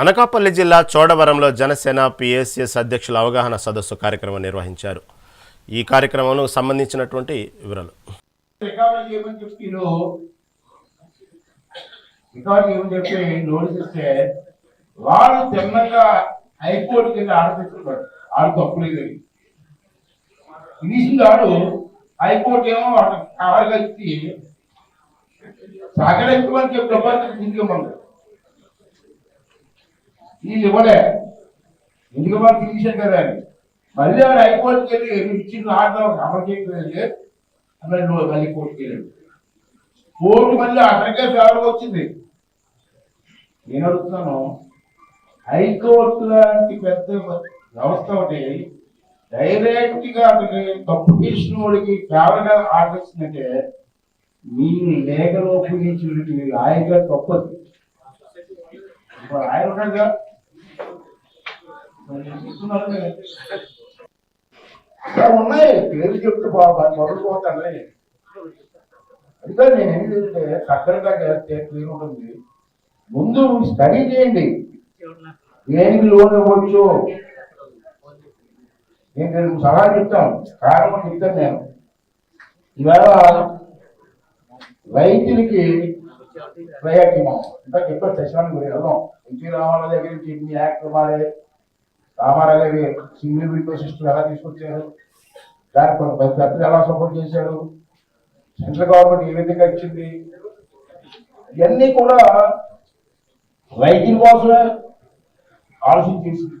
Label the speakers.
Speaker 1: అనకాపల్లి జిల్లా చోడవరంలో జనసేన పిఎస్ఎస్ అధ్యక్షుల అవగాహన సదస్సు కార్యక్రమం నిర్వహించారు. ఈ కార్యక్రమంలో సంబంధించినటువంటి వివరాలు.
Speaker 2: వాళ్ళు తిన్నగా హైకోర్టు కింద ఆడపిస్తున్నారు ఆడు తప్పు ఇనిషియల్ ఆడు హైకోర్టు ఏమో వాళ్ళకి కవర్ కలిసి సగడెక్కువని చెప్పి డబ్బులు తీసుకోమన్నారు ఇవ్వలే. ఎందుకు మనం తీసారు కదా అని మళ్ళీ ఆడు హైకోర్టుకి వెళ్ళి నువ్వు ఇచ్చిన ఆర్డర్ అమలు చేయట్లేదు అన్నాడు నువ్వు మళ్ళీ కోర్టుకి వెళ్ళాడు కోర్టు మళ్ళీ అతనికే ఫేవర్ వచ్చింది? నేను అడుగుతున్నాను. హైకోర్టు లాంటి పెద్ద వ్యవస్థ ఒకటి డైరెక్ట్గా అతనికి తప్పు చేసిన వాడికి ఫేవర్ ఆర్డర్ ఇచ్చిందంటే మీ లేఖలో ఉపయోగించినటువంటి లాయర్గా తప్పదు. ఇప్పుడు ఆయన ఉన్నాడుగా కదా. ఉన్నాయి పేరు చెప్తూ బాబా మొదలు పోతానులే అందుకే నేను ఏం చెప్తే చక్కగా చేస్తే క్లీన్ ఉంటుంది ముందు స్టడీ చేయండి. దేనికి లోన్ ఇవ్వచ్చు? నేను నేను సలహా చెప్తాను. కారణం చెప్తాను నేను. ఇవాళ రైతులకి ప్రయారిటీ ఇంకా చెప్పారు శశానికి గురి వెళ్దాం ఎన్టీ రామారావు దగ్గర నుంచి యాక్ట్ మారే రామారావు గారి సింగిల్ విండో సిస్టమ్ ఎలా తీసుకొచ్చారు? దానికి కొన్ని పెద్ద పెద్దలు ఎలా సపోర్ట్ చేశారు? సెంట్రల్ గవర్నమెంట్ ఏ విధంగా ఇచ్చింది? ఇవన్నీ కూడా రైతుల కోసమే ఆలోచించేసింది